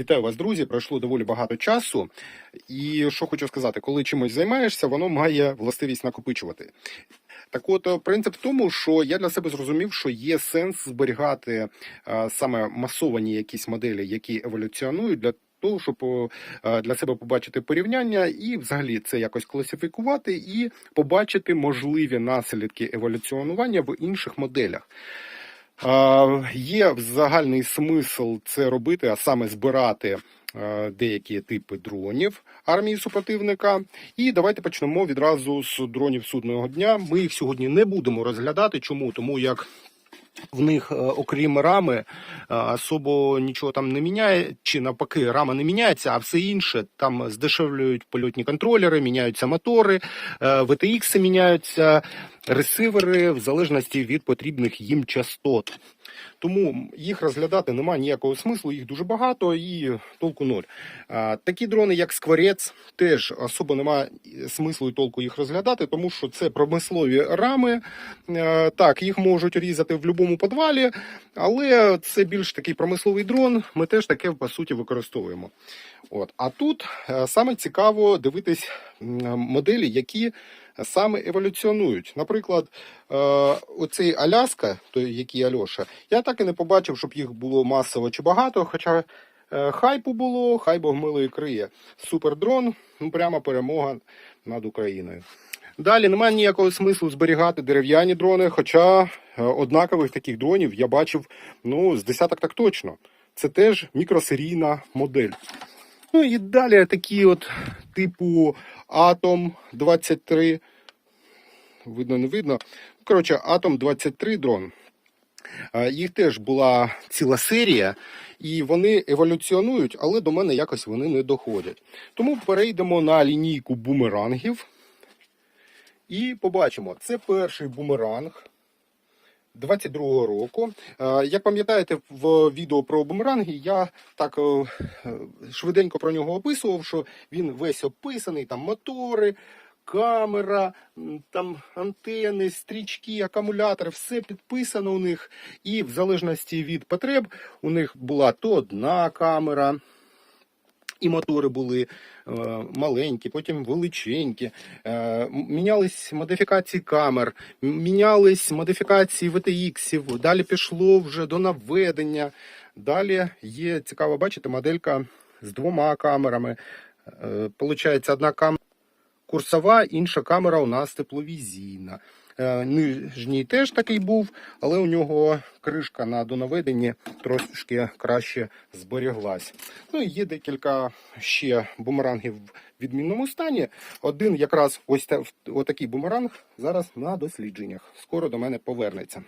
Вітаю вас, друзі. Пройшло доволі багато часу. І що хочу сказати, коли чимось займаєшся, воно має властивість накопичувати. Так от, е, принцип в тому, що я для себе зрозумів, що є сенс зберігати е, саме масовані якісь моделі, які еволюціонують для того, щоб е, для себе побачити порівняння і взагалі це якось класифікувати і побачити можливі наслідки еволюціонування в інших моделях. Є загальний смисл це робити, а саме збирати е, деякі типи дронів армії супротивника. І давайте почнемо відразу з дронів судного дня. Ми їх сьогодні не будемо розглядати. Чому? Тому як в них, е, окрім рами, е, особо нічого там не міняє, чи навпаки, рама не міняється, а все інше там здешевлюють польотні контролери, міняються мотори, ВТХ міняються, ресивери в залежності від потрібних їм частот. Тому їх розглядати немає ніякого смислу, їх дуже багато і толку ноль. Такі дрони, як Скворець, теж особо немає смислу і толку їх розглядати, тому що це промислові рами. Е, Так, їх можуть різати в будь-якому підвалі, але це більш такий промисловий дрон. Ми теж таке по суті використовуємо. От. А тут е, саме цікаво дивитись моделі, які саме еволюціонують. Наприклад, е, оцей Аляска, той який Альоша, я так і не побачив, щоб їх було масово чи багато. Хоча е, хайпу було, хай Бог милої криє. Супердрон, ну прямо перемога над Україною. Далі немає ніякого смислу зберігати дерев'яні дрони, хоча е, однакових таких дронів я бачив ну, з десяток так точно. Це теж мікросерійна модель. Ну і далі такі от типу Atom 23. Видно, не видно. Коротше, Atom 23 дрон. Їх теж була ціла серія, і вони еволюціонують, але до мене якось вони не доходять. Тому перейдемо на лінійку бумерангів. І побачимо, це перший бумеранг 22-го року. Е, Як пам'ятаєте, в відео про бумеранги я так е, швиденько про нього описував, що він весь описаний, там мотори, камера, там антени, стрічки, акумулятори, все підписано у них. І в залежності від потреб у них була то одна камера. І мотори були е, маленькі, потім величенькі. Е, мінялись модифікації камер, мінялись модифікації VTX, далі пішло вже до наведення. Далі є цікаво бачите, моделька з двома камерами. Е, Получається, одна камера курсова, інша камера у нас тепловізійна. Е, Нижній теж такий був, але у нього кришка на донаведенні трошки краще зберіглась. Ну і є декілька ще бумерангів в відмінному стані. Один якраз ось та- отакий бумеранг зараз на дослідженнях. Скоро до мене повернеться.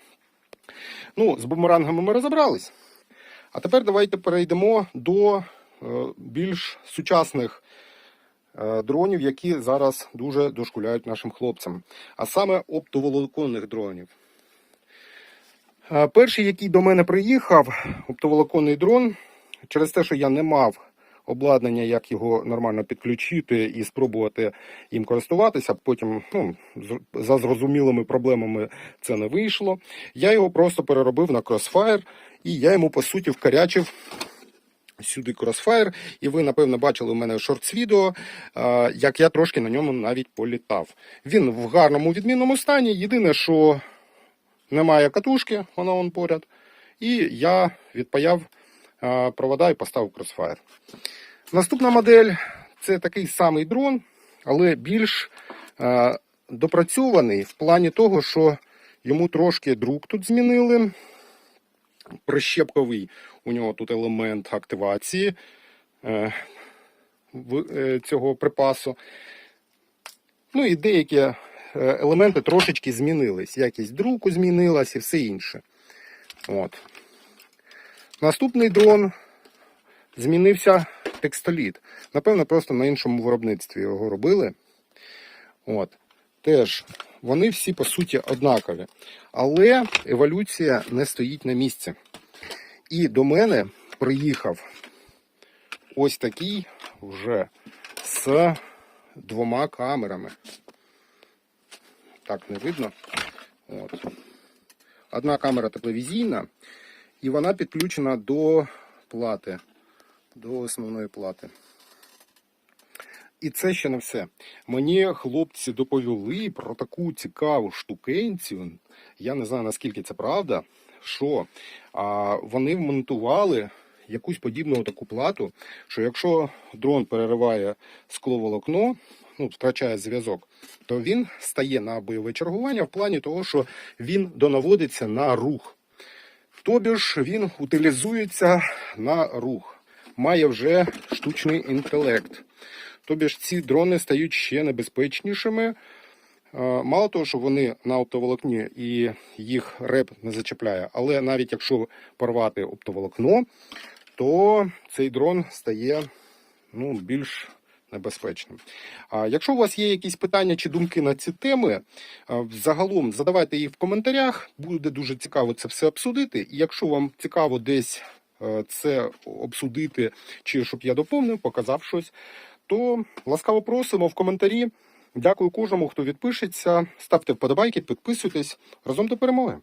Ну, з бумерангами ми розібрались. А тепер давайте перейдемо до е, більш сучасних дронів, які зараз дуже дошкуляють нашим хлопцям, а саме оптоволоконних дронів. Е, Перший, який до мене приїхав, оптоволоконний дрон, через те, що я не мав обладнання, як його нормально підключити і спробувати їм користуватися, потім ну, за зрозумілими проблемами це не вийшло. Я його просто переробив на Crossfire, і я йому по суті вкарячив сюди Crossfire, і ви, напевно, бачили у мене шортс відео, е, як я трошки на ньому навіть політав. Він в гарному відмінному стані. Єдине, що немає катушки, вона вон поряд. І я відпаяв е, провода і поставив Crossfire. Наступна модель це такий самий дрон, але більш е, допрацьований в плані того, що йому трошки друк тут змінили. Прищепковий у нього тут елемент активації е, е, цього припасу. Ну і деякі е, елементи трошечки змінились. Якість друку змінилась і все інше. От. Наступний дрон змінився текстоліт. Напевно, просто на іншому виробництві його робили. От. Теж вони всі по суті однакові. Але еволюція не стоїть на місці. І до мене приїхав ось такий вже з двома камерами. Так, не видно. От. Одна камера тепловізійна, і вона підключена до плати до основної плати. І це ще не все. Мені хлопці доповіли про таку цікаву штукенцію. Я не знаю наскільки це правда. Що а, вони вмонтували якусь подібну таку плату, що якщо дрон перериває скловолокно, ну, втрачає зв'язок, то він стає на бойове чергування в плані того, що він донаводиться на рух. Тобі ж він утилізується на рух, має вже штучний інтелект. Тобі ж ці дрони стають ще небезпечнішими. Е, Мало того, що вони на оптоволокні і їх реп не зачепляє, але навіть якщо порвати оптоволокно, то цей дрон стає ну, більш небезпечним. А якщо у вас є якісь питання чи думки на ці теми, а, загалом задавайте їх в коментарях. Буде дуже цікаво це все обсудити. І якщо вам цікаво десь е, це обсудити, чи щоб я доповнив, показав щось, то ласкаво просимо в коментарі. Дякую кожному, хто відпишеться. Ставте вподобайки, підписуйтесь. Разом до перемоги.